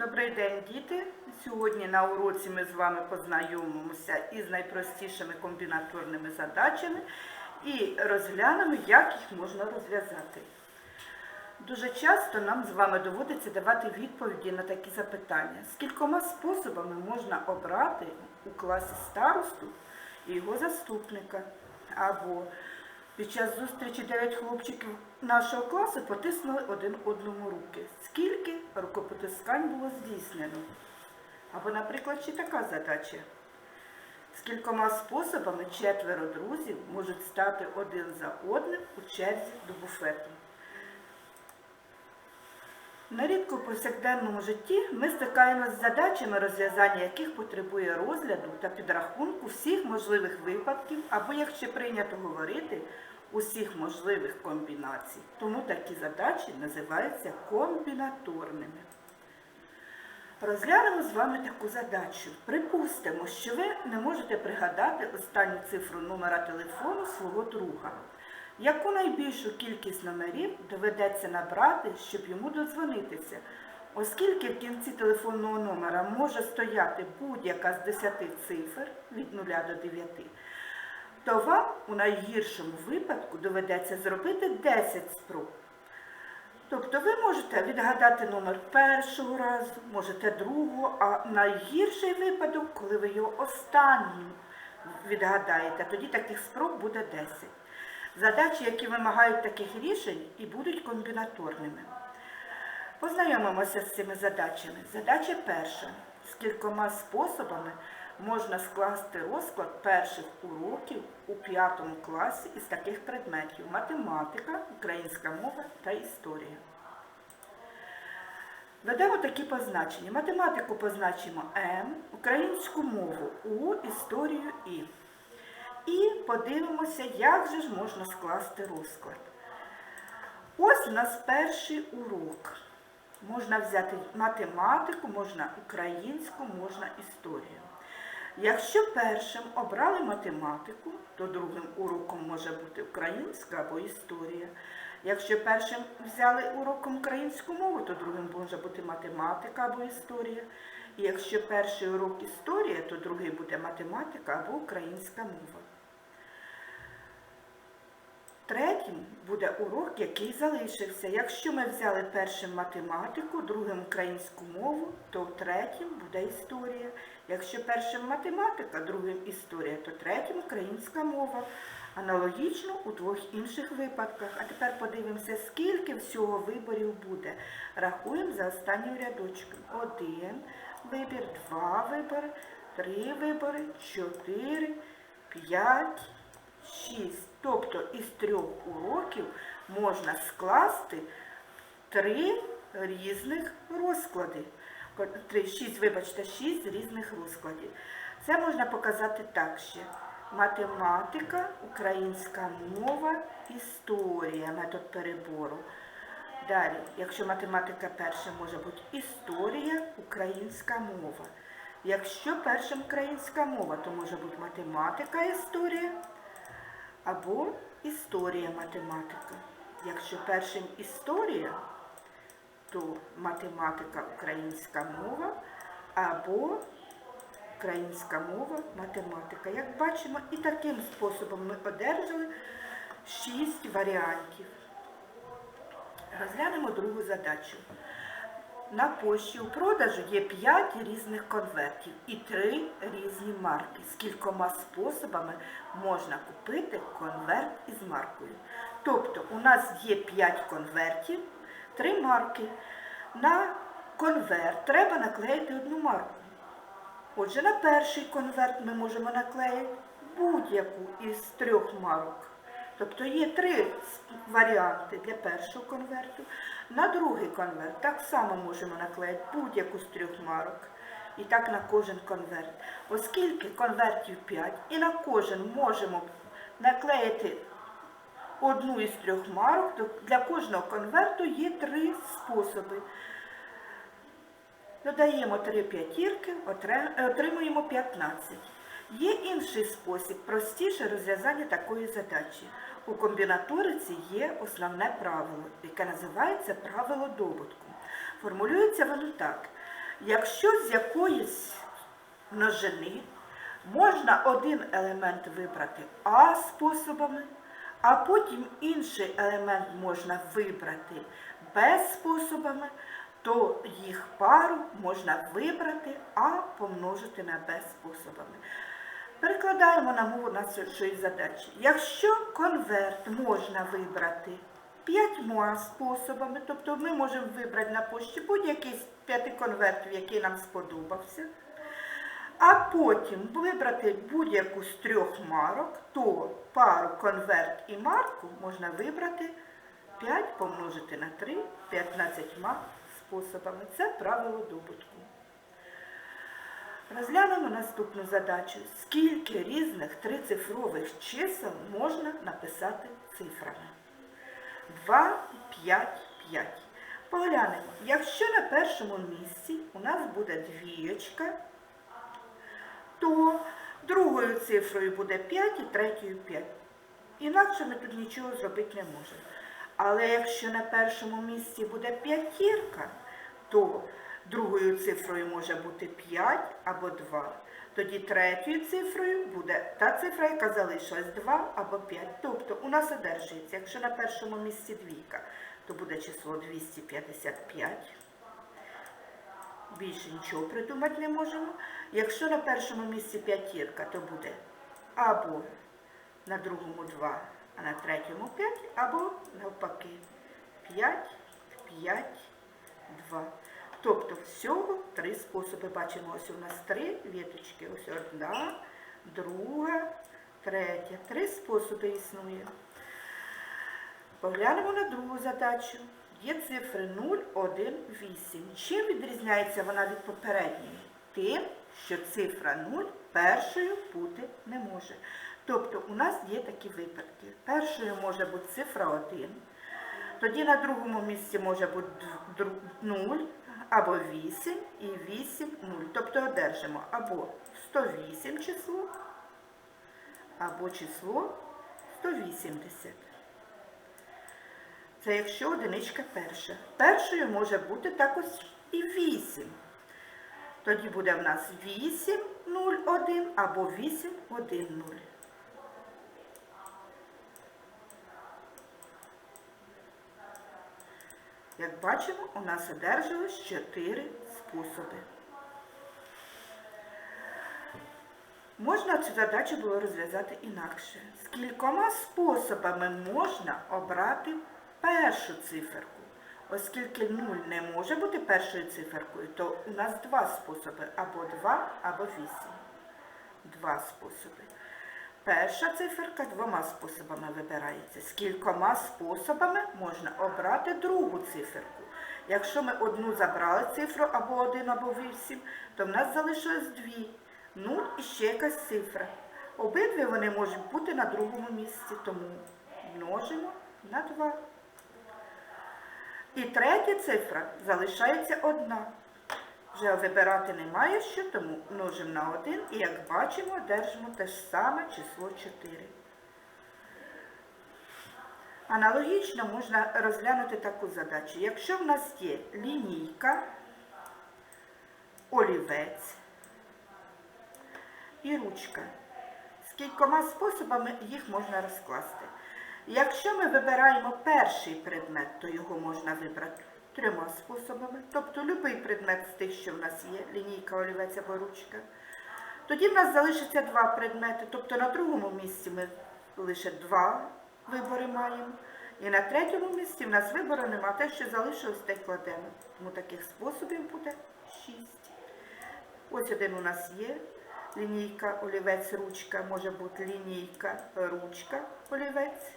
Добрий день, діти! Сьогодні на уроці ми з вами познайомимося із найпростішими комбінаторними задачами і розглянемо, як їх можна розв'язати. Дуже часто нам з вами доводиться давати відповіді на такі запитання. Скількома способами можна обрати у класі старосту і його заступника? Або під час зустрічі дев'ять хлопчиків нашого класу потиснули один одному руки. Скільки рукопотискань було здійснено? Або, наприклад, ще така задача. Скількома способами четверо друзів можуть стати один за одним у черзі до буфету. Нарідко в повсякденному житті ми стикаємося з задачами, розв'язання яких потребує розгляду та підрахунку всіх можливих випадків, або, як ще прийнято говорити, усіх можливих комбінацій. Тому такі задачі називаються комбінаторними. Розглянемо з вами таку задачу. Припустимо, що ви не можете пригадати останню цифру номера телефону свого друга. Яку найбільшу кількість номерів доведеться набрати, щоб йому додзвонитися? Оскільки в кінці телефонного номера може стояти будь-яка з 10 цифр від 0 до 9, то вам у найгіршому випадку доведеться зробити 10 спроб. Тобто ви можете відгадати номер першого разу, можете другого, а найгірший випадок, коли ви його останнім відгадаєте, тоді таких спроб буде 10. Задачі, які вимагають таких рішень, і будуть комбінаторними. Познайомимося з цими задачами. Задача перша. З кількома способами можна скласти розклад перших уроків у п'ятому класі із таких предметів математика, українська мова та історія. Ведемо такі позначення. Математику позначимо М, українську мову У, історію І. І подивимося, як же ж можна скласти розклад. Ось у нас перший урок. Можна взяти математику, можна українську, можна історію. Якщо першим обрали математику, то другим уроком може бути українська або історія. Якщо першим взяли уроком українську мову, то другим може бути математика або історія. І якщо перший урок історія, то другий буде математика або українська мова. Третім буде урок, який залишився. Якщо ми взяли першим математику, другим українську мову, то третім буде історія. Якщо першим математика, другим історія, то третім українська мова. Аналогічно у двох інших випадках. А тепер подивимося, скільки всього виборів буде. Рахуємо за останнім рядочком. Один вибір, два вибори, три вибори, чотири, п'ять, шість. Тобто із трьох уроків можна скласти три різних розклади. Три, шість, вибачте, шість різних розкладів. Це можна показати так ще. Математика, українська мова, історія, метод перебору. Далі, якщо математика перша, може бути історія, українська мова. Якщо першим українська мова, то може бути математика, історія або історія математика. Якщо першим історія, то математика, українська мова або українська мова, математика. Як бачимо, і таким способом ми одержали шість варіантів. Розглянемо другу задачу. На пошті у продажу є 5 різних конвертів і 3 різні марки. З кількома способами можна купити конверт із маркою. Тобто у нас є 5 конвертів, 3 марки. На конверт треба наклеїти одну марку. Отже, на перший конверт ми можемо наклеїти будь-яку із трьох марок. Тобто є три варіанти для першого конверту. На другий конверт так само можемо наклеїти будь-яку з трьох марок. І так на кожен конверт. Оскільки конвертів 5 і на кожен можемо наклеїти одну із трьох марок, то для кожного конверту є три способи. Додаємо три п'ятірки, отримуємо 15. Є інший спосіб, простіше розв'язання такої задачі. У комбінаториці є основне правило, яке називається правило добутку. Формулюється воно так. Якщо з якоїсь множини можна один елемент вибрати А способами, а потім інший елемент можна вибрати Б способами, то їх пару можна вибрати А помножити на Б способами. Перекладаємо на мову нашої задачі. Якщо конверт можна вибрати п'ятьма способами, тобто ми можемо вибрати на пошті будь-який з п'яти конвертів, який нам сподобався, а потім вибрати будь-яку з трьох марок, то пару конверт і марку можна вибрати 5 помножити на 3 15 способами. Це правило добутку. Розглянемо наступну задачу. Скільки різних трицифрових чисел можна написати цифрами? 2, 5, 5. Поглянемо. Якщо на першому місці у нас буде двієчка, то другою цифрою буде 5 і третьою 5. Інакше ми тут нічого зробити не можемо. Але якщо на першому місці буде п'ятірка, то другою цифрою може бути 5 або 2. Тоді третьою цифрою буде та цифра, яка залишилась 2 або 5. Тобто у нас одержується, якщо на першому місці двійка, то буде число 255. Більше нічого придумати не можемо. Якщо на першому місці п'ятірка, то буде або на другому 2, а на третьому 5, або навпаки 5, 5, 2. Тобто всього три способи. Бачимо, ось у нас три віточки. Ось одна, друга, третя. Три способи існує. Поглянемо на другу задачу. Є цифри 0, 1, 8. Чим відрізняється вона від попередньої? Тим, що цифра 0 першою бути не може. Тобто у нас є такі випадки. Першою може бути цифра 1, тоді на другому місці може бути 0 або 8 і 8 0. Тобто одержимо або 108 число, або число 180. Це якщо одиничка перша. Першою може бути також і 8. Тоді буде в нас 8, 0, 1 або 8, 1, 0. Як бачимо, у нас одержалось 4 способи. Можна цю задачу було розв'язати інакше. З кількома способами можна обрати першу циферку. Оскільки 0 не може бути першою циферкою, то у нас два способи або 2, або 8. Два способи. Перша циферка двома способами вибирається. З кількома способами можна обрати другу циферку. Якщо ми одну забрали цифру або 1, або 8, то в нас залишилось дві. 0 і ще якась цифра. Обидві вони можуть бути на другому місці, тому множимо на 2. І третя цифра залишається одна. Вже вибирати немає що, тому множимо на 1 і, як бачимо, одержимо те ж саме число 4. Аналогічно можна розглянути таку задачу. Якщо в нас є лінійка, олівець і ручка, з кількома способами їх можна розкласти. Якщо ми вибираємо перший предмет, то його можна вибрати трьома способами. Тобто будь-який предмет з тих, що в нас є, лінійка, олівець або ручка. Тоді в нас залишиться два предмети. Тобто на другому місці ми лише два вибори маємо. І на третьому місці в нас вибору нема. Те, що залишилось, те кладемо. Тому таких способів буде шість. Ось один у нас є. Лінійка, олівець, ручка, може бути лінійка, ручка, олівець.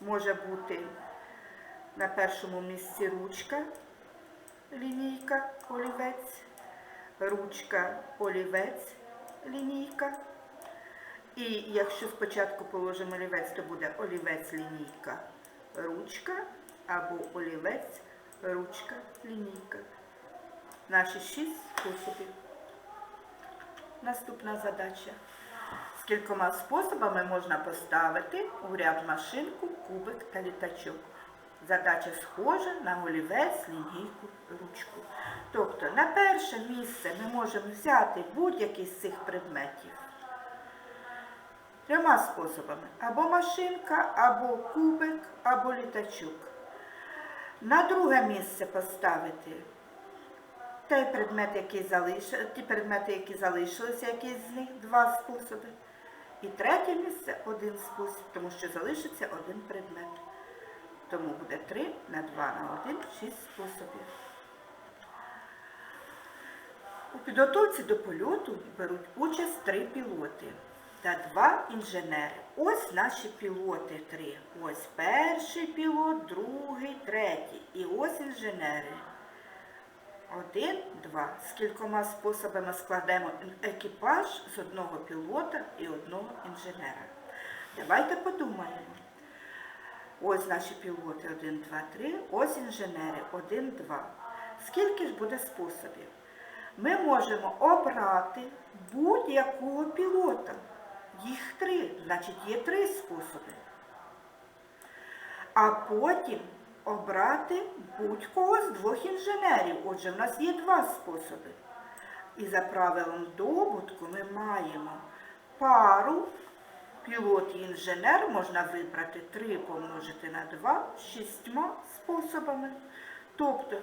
Може бути на першому місці ручка, лінійка, олівець, ручка, олівець, лінійка. І якщо спочатку положимо олівець, то буде олівець, лінійка, ручка або олівець, ручка, лінійка. Наші шість способів. Наступна задача. З кількома способами можна поставити у ряд машинку, кубик та літачок. Задача схожа на олівець, лінійку, ручку. Тобто на перше місце ми можемо взяти будь-який з цих предметів. Трьома способами. Або машинка, або кубик, або літачок. На друге місце поставити той предмет, який залиш... ті предмети, які залишилися, якийсь з них, два способи. І третє місце один спосіб, тому що залишиться один предмет. Тому буде 3 на 2 на 1, 6 способів. У підготовці до польоту беруть участь три пілоти та два інженери. Ось наші пілоти три. Ось перший пілот, другий, третій. І ось інженери. Один, два. З кількома способами складемо екіпаж з одного пілота і одного інженера. Давайте подумаємо. Ось наші пілоти 1, 2, 3. Ось інженери 1, 2. Скільки ж буде способів? Ми можемо обрати будь-якого пілота. Їх три, значить є три способи. А потім обрати будь-кого з двох інженерів. Отже, в нас є два способи. І за правилом добутку ми маємо пару пілот і інженер можна вибрати 3 помножити на 2 шістьма способами. Тобто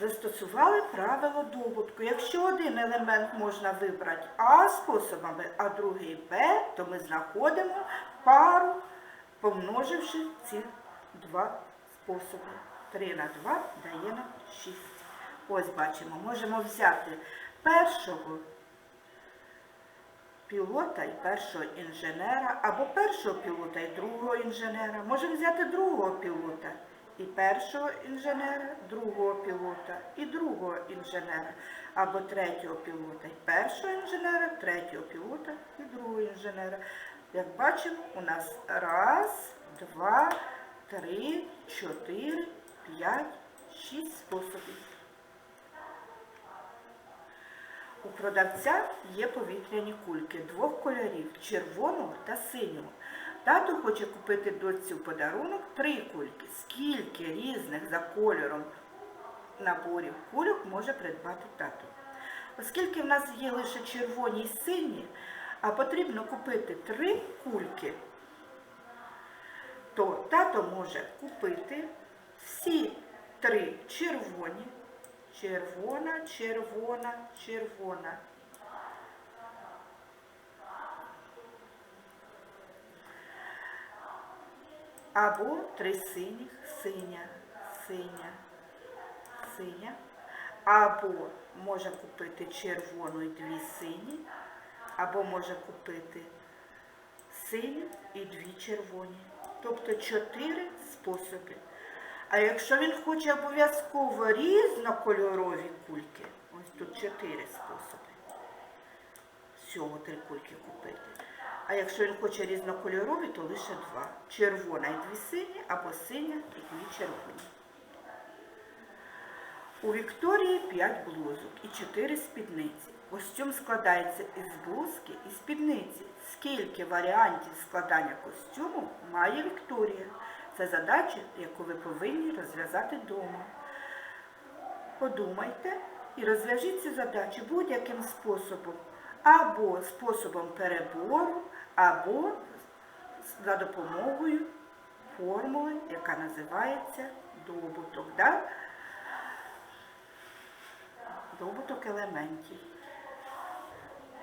застосували правило добутку. Якщо один елемент можна вибрати А способами, а другий Б, то ми знаходимо пару, помноживши ці два способи. 3 на 2 дає нам 6. Ось бачимо, можемо взяти першого пілота і першого інженера, або першого пілота і другого інженера. Можемо взяти другого пілота і першого інженера, другого пілота і другого інженера, або третього пілота і першого інженера, третього пілота і другого інженера. Як бачимо, у нас раз, два, три, чотири, п'ять, шість способів. У продавця є повітряні кульки двох кольорів червоного та синього. Тато хоче купити доці в подарунок три кульки. Скільки різних за кольором наборів кульок може придбати тато? Оскільки в нас є лише червоні і сині, а потрібно купити три кульки, то тато може купити всі три червоні. Червона, червона, червона. Або три синіх, синя, синя, синя. Або може купити червону і дві сині, або може купити синю і дві червоні. Тобто чотири способи. А якщо він хоче обов'язково різнокольорові кульки, ось тут чотири способи. Всього три кульки купити. А якщо він хоче різнокольорові, то лише два. Червона і дві сині, або синя і дві червоні. У Вікторії 5 блузок і 4 спідниці. Костюм складається із блузки і спідниці. Скільки варіантів складання костюму має Вікторія? Це задача, яку ви повинні розв'язати вдома. Подумайте і розв'яжіть цю задачу будь-яким способом. Або способом перебору, або за допомогою формули, яка називається добуток. Да? Добуток елементів.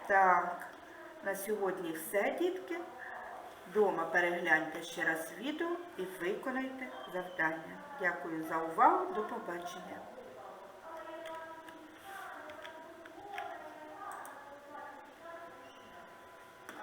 Так, на сьогодні все, дітки. Дома перегляньте ще раз відео і виконайте завдання. Дякую за увагу. До побачення.